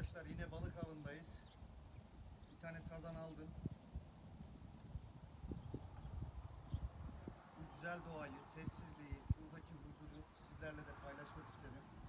arkadaşlar yine balık avındayız. Bir tane sazan aldım. Bu güzel doğayı, sessizliği, buradaki huzuru sizlerle de paylaşmak istedim.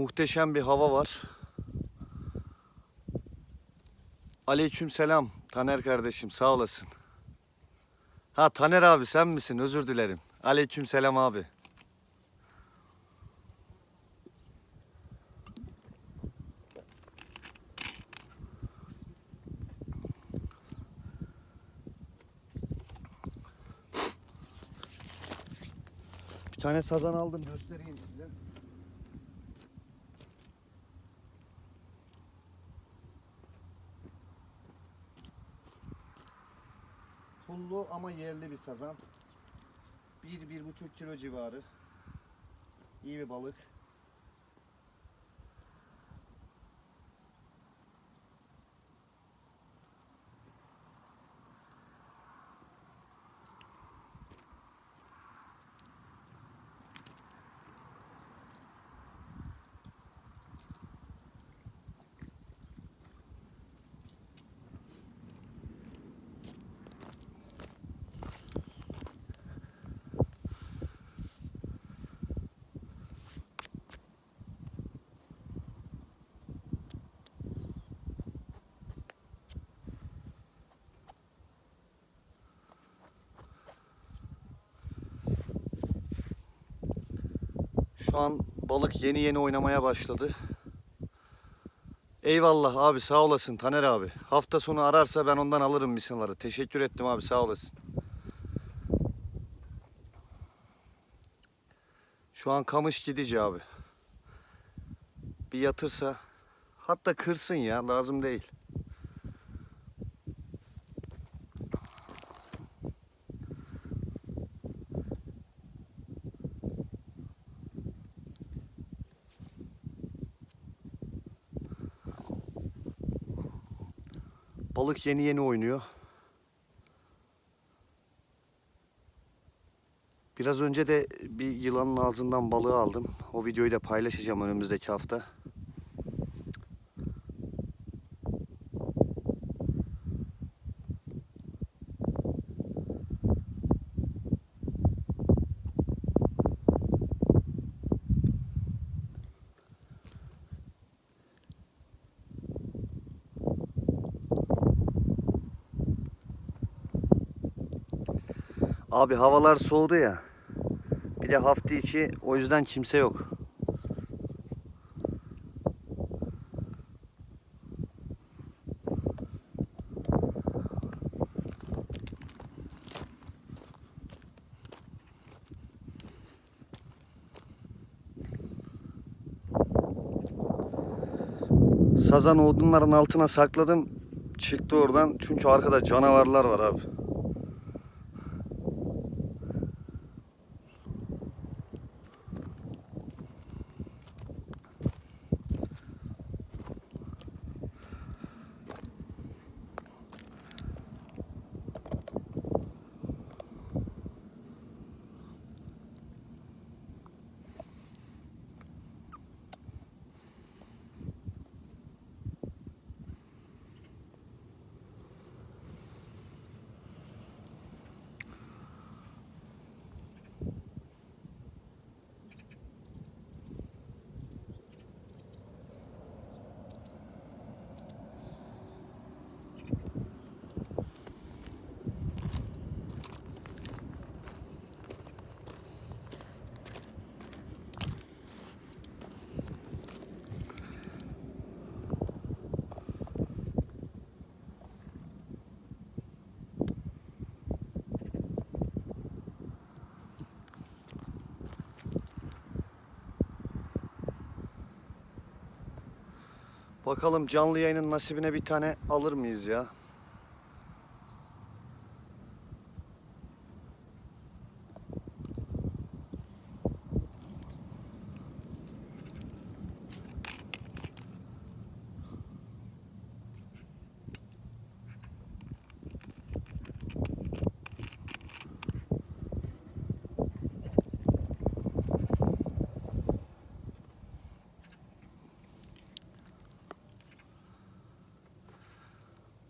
Muhteşem bir hava var. Aleyküm selam Taner kardeşim sağ olasın. Ha Taner abi sen misin? Özür dilerim. Aleyküm selam abi. Bir tane sazan aldım göstereyim size. Pullu ama yerli bir sazan. 1-1,5 kilo civarı. İyi bir balık. Şu an balık yeni yeni oynamaya başladı. Eyvallah abi sağ olasın Taner abi. Hafta sonu ararsa ben ondan alırım misinları. Teşekkür ettim abi sağ olasın. Şu an kamış gidici abi. Bir yatırsa hatta kırsın ya lazım değil. Balık yeni yeni oynuyor. Biraz önce de bir yılanın ağzından balığı aldım. O videoyu da paylaşacağım önümüzdeki hafta. Abi havalar soğudu ya. Bir de hafta içi o yüzden kimse yok. Sazan odunların altına sakladım. Çıktı oradan çünkü arkada canavarlar var abi. Bakalım canlı yayının nasibine bir tane alır mıyız ya?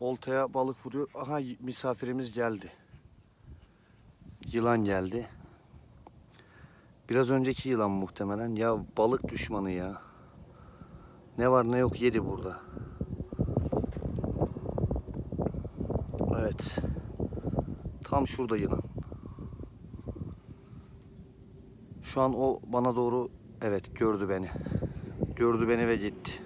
Oltaya balık vuruyor. Aha misafirimiz geldi. Yılan geldi. Biraz önceki yılan muhtemelen. Ya balık düşmanı ya. Ne var ne yok yedi burada. Evet. Tam şurada yılan. Şu an o bana doğru evet gördü beni. Gördü beni ve gitti.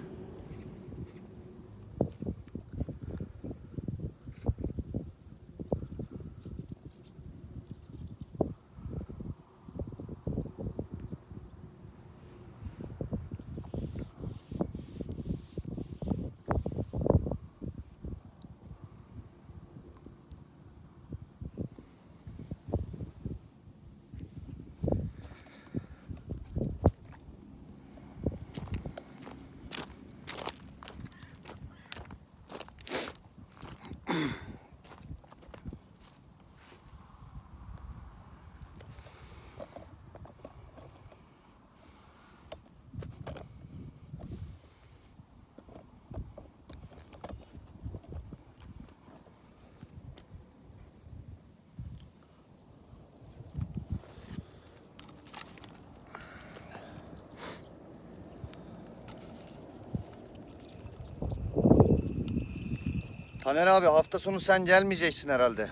Taner abi hafta sonu sen gelmeyeceksin herhalde.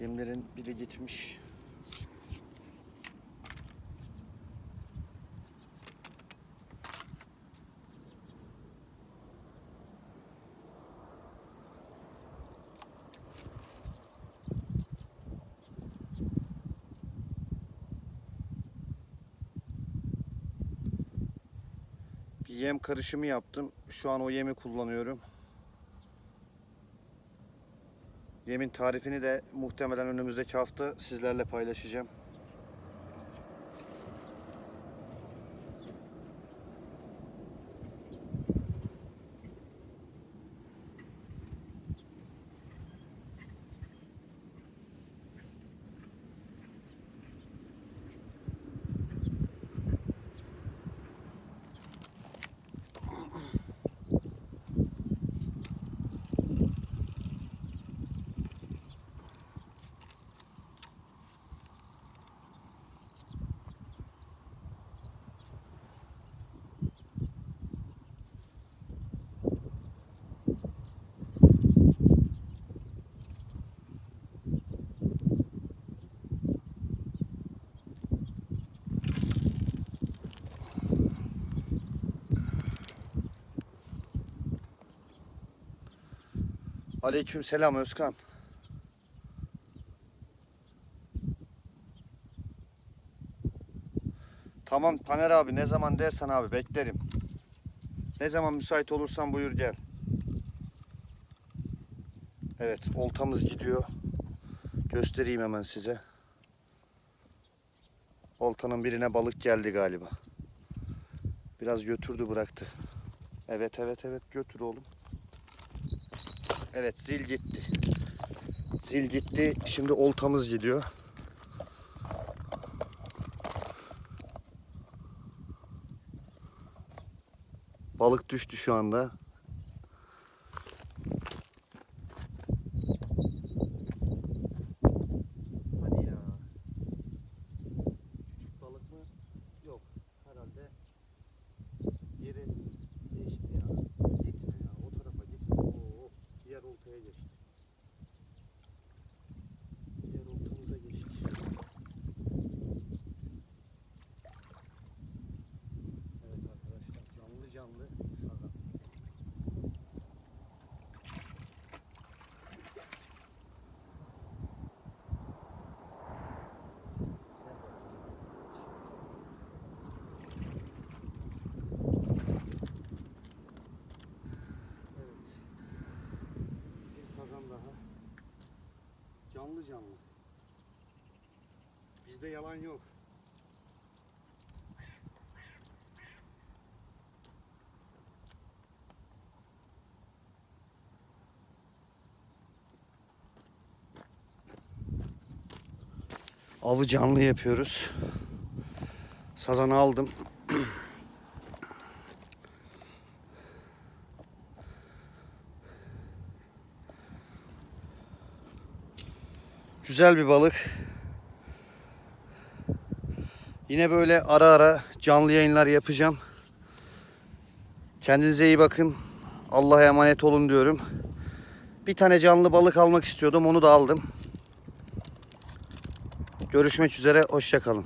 Yemlerin biri gitmiş. Yem karışımı yaptım. Şu an o yemi kullanıyorum. Yemin tarifini de muhtemelen önümüzdeki hafta sizlerle paylaşacağım. Aleyküm selam Özkan. Tamam Taner abi ne zaman dersen abi beklerim. Ne zaman müsait olursan buyur gel. Evet oltamız gidiyor. Göstereyim hemen size. Oltanın birine balık geldi galiba. Biraz götürdü bıraktı. Evet evet evet götür oğlum. Evet zil gitti. Zil gitti. Şimdi oltamız gidiyor. Balık düştü şu anda. Hadi ya. Küçük balık mı? Yok. Herhalde yeri değişti ya. Gitme ya. O tarafa git. Oo, diğer oltaya geçti. Diğer oltamıza geçti. Evet arkadaşlar canlı canlı sazan. Canlı. Bizde yalan yok. Avı canlı yapıyoruz. Sazanı aldım. Güzel bir balık. Yine böyle ara ara canlı yayınlar yapacağım. Kendinize iyi bakın. Allah'a emanet olun diyorum. Bir tane canlı balık almak istiyordum. Onu da aldım. Görüşmek üzere. Hoşçakalın.